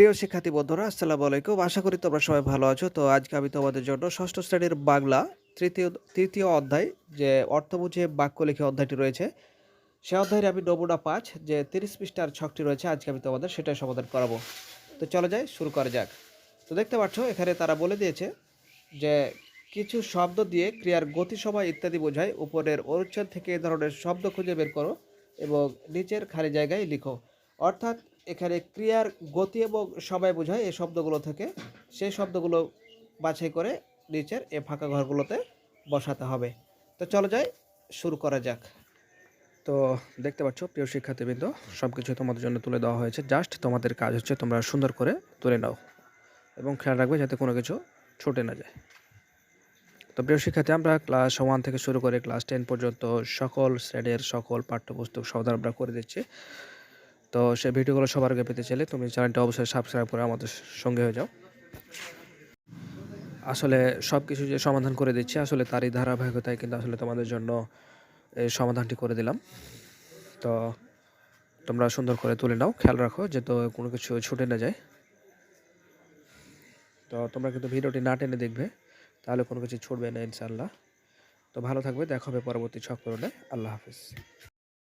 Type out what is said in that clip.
প্রিয় শিক্ষার্থী বন্ধুরা, আসসালামু আলাইকুম। আশা করি তোমরা সবাই ভালো আছো। তো আজকে আমি তোমাদের জন্য ষষ্ঠ শ্রেণির বাংলা তৃতীয় তৃতীয় অধ্যায় যে অর্থ বুঝে বাক্য লিখে অধ্যায়টি রয়েছে, সে অধ্যায়ের আমি নমুনা পাঁচ, যে তিরিশ পৃষ্ঠার ছকটি রয়েছে, আজকে আমি তোমাদের সেটাই সমাধান করাবো। তো চলো যাই, শুরু করা যাক। তো দেখতে পাচ্ছ, এখানে তারা বলে দিয়েছে যে কিছু শব্দ দিয়ে ক্রিয়ার গতি সময় ইত্যাদি বোঝায়। উপরের অনুচ্ছেদ থেকে এ ধরনের শব্দ খুঁজে বের করো এবং নিচের খালি জায়গায় লিখো। অর্থাৎ এখানে ক্রিয়ার গতি এবং সময় বোঝায় এই শব্দগুলো থেকে। সেই শব্দগুলো বাছাই করে নিচের এ ফাঁকা ঘরগুলোতে বসাতে হবে। তো চলো যাই, শুরু করা যাক। তো দেখতে পাচ্ছ, প্রিয় শিক্ষার্থীবৃন্দ সব কিছু তোমাদের জন্য তুলে দেওয়া হয়েছে। জাস্ট তোমাদের কাজ হচ্ছে তোমরা সুন্দর করে তুলে নাও এবং খেয়াল রাখবে যাতে কোনো কিছু ছুটে না যায়। তো প্রিয় শিক্ষার্থী, আমরা ক্লাস ওয়ান থেকে শুরু করে ক্লাস টেন পর্যন্ত সকল শ্রেণির সকল পাঠ্যপুস্তক সমাধান আমরা করে দিচ্ছি। তো সেই ভিডিওগুলো সবার আগে পেতে চাইলে তুমি চ্যানেলটা অবশ্যই সাবস্ক্রাইব করে আমাদের সঙ্গে হয়ে যাও। আসলে সব কিছু যে সমাধান করে দিচ্ছি, আসলে তারই ধারাবাহিকতায় কিন্তু আসলে তোমাদের জন্য এই সমাধানটি করে দিলাম। তো তোমরা সুন্দর করে তুলে নাও, খেয়াল রাখো যে তো কোনো কিছু ছুটে না যায়। তো তোমরা কিন্তু ভিডিওটি না টেনে দেখবে, তাহলে কোনো কিছু ছুটবে না ইনশাল্লাহ তো ভালো থাকবে, দেখা হবে পরবর্তী ছক আল্লাহ হাফিজ।